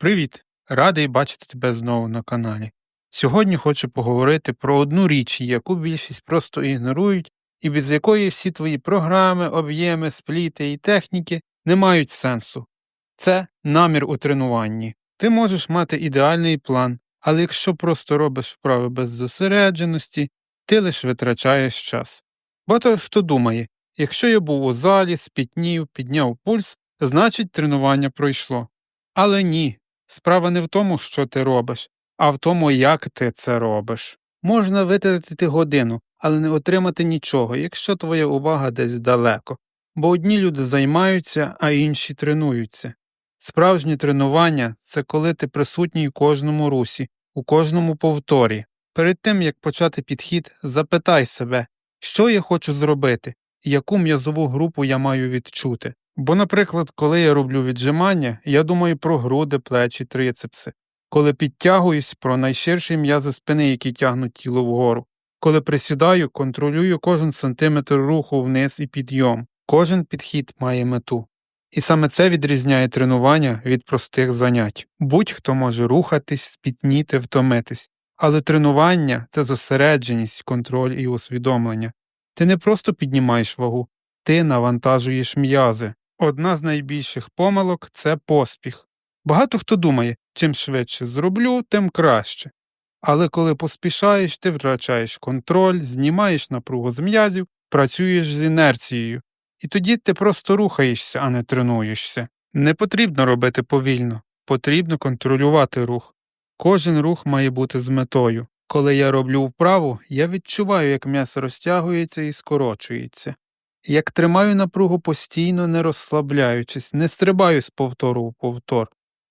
Привіт! Радий бачити тебе знову на каналі. Сьогодні хочу поговорити про одну річ, яку більшість просто ігнорують, і без якої всі твої програми, об'єми, спліти і техніки не мають сенсу. Це намір у тренуванні. Ти можеш мати ідеальний план, але якщо просто робиш вправи без зосередженості, ти лише витрачаєш час. Багато хто думає, якщо я був у залі, спітнів, підняв пульс, значить тренування пройшло. Але ні, справа не в тому, що ти робиш, а в тому, як ти це робиш. Можна витратити годину, але не отримати нічого, якщо твоя увага десь далеко, бо одні люди займаються, а інші тренуються. Справжнє тренування це коли ти присутній у кожному русі, у кожному повторі. Перед тим як почати підхід, запитай себе, що я хочу зробити, яку м'язову групу я маю відчути. Бо, наприклад, коли я роблю віджимання, я думаю про груди, плечі, трицепси, коли підтягуюсь про найширші м'язи спини, які тягнуть тіло вгору. Коли присідаю, контролюю кожен сантиметр руху вниз і підйом. Кожен підхід має мету. І саме це відрізняє тренування від простих занять. Будь-хто може рухатись, спітніти, втомитись, але тренування це зосередженість, контроль і усвідомлення. Ти не просто піднімаєш вагу, ти навантажуєш м'язи. Одна з найбільших помилок це поспіх. Багато хто думає, чим швидше зроблю, тим краще. Але коли поспішаєш, ти втрачаєш контроль, знімаєш напругу з м'язів, працюєш з інерцією, і тоді ти просто рухаєшся, а не тренуєшся. Не потрібно робити повільно, потрібно контролювати рух. Кожен рух має бути з метою. Коли я роблю вправу, я відчуваю, як м'ясо розтягується і скорочується. Як тримаю напругу постійно, не розслабляючись, не стрибаю з повтору у повтор.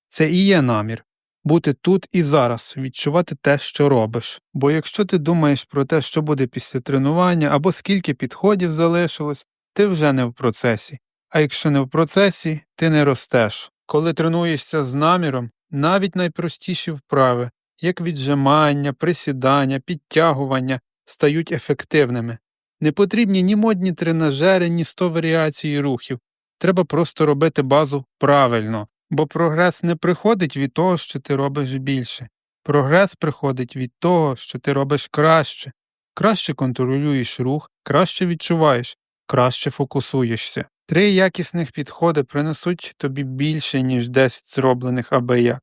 Це і є намір бути тут і зараз, відчувати те, що робиш. Бо якщо ти думаєш про те, що буде після тренування або скільки підходів залишилось, ти вже не в процесі. А якщо не в процесі, ти не ростеш. Коли тренуєшся з наміром, навіть найпростіші вправи, як віджимання, присідання, підтягування, стають ефективними. Не потрібні ні модні тренажери, ні сто варіацій рухів. Треба просто робити базу правильно, бо прогрес не приходить від того, що ти робиш більше. Прогрес приходить від того, що ти робиш краще, краще контролюєш рух, краще відчуваєш, краще фокусуєшся. Три якісних підходи принесуть тобі більше, ніж 10 зроблених аби як.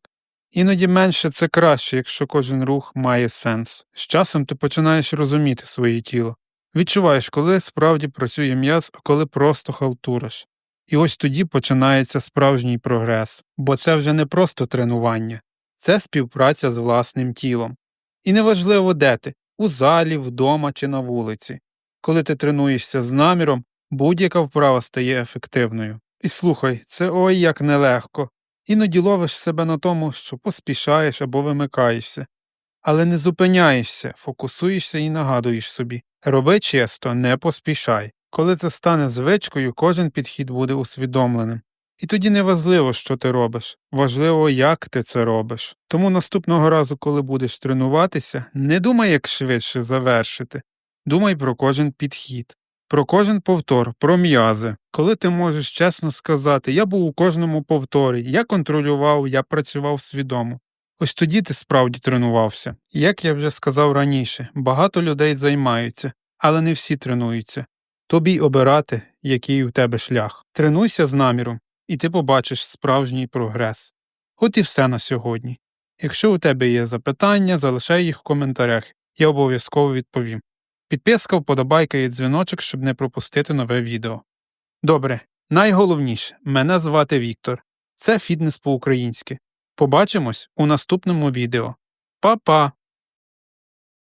Іноді менше це краще, якщо кожен рух має сенс. З часом ти починаєш розуміти своє тіло. Відчуваєш, коли справді працює м'яз, а коли просто халтуриш. І ось тоді починається справжній прогрес, бо це вже не просто тренування, це співпраця з власним тілом. І неважливо, де ти у залі, вдома чи на вулиці. Коли ти тренуєшся з наміром, будь-яка вправа стає ефективною. І слухай, це ой як нелегко. Іноді ловиш себе на тому, що поспішаєш або вимикаєшся, але не зупиняєшся, фокусуєшся і нагадуєш собі роби чисто, не поспішай. Коли це стане звичкою, кожен підхід буде усвідомленим. І тоді не важливо, що ти робиш, важливо, як ти це робиш. Тому наступного разу, коли будеш тренуватися, не думай, як швидше завершити, думай про кожен підхід, про кожен повтор, про м'язи. Коли ти можеш чесно сказати, я був у кожному повторі, я контролював, я працював свідомо. Ось тоді ти справді тренувався. Як я вже сказав раніше, багато людей займаються, але не всі тренуються. Тобі обирати, який у тебе шлях. Тренуйся з наміром, і ти побачиш справжній прогрес. От і все на сьогодні. Якщо у тебе є запитання, залишай їх в коментарях, я обов'язково відповім. Підписка, вподобайка і дзвіночок, щоб не пропустити нове відео. Добре, найголовніше мене звати Віктор. Це фітнес по-українськи. Побачимось у наступному відео. Па-па!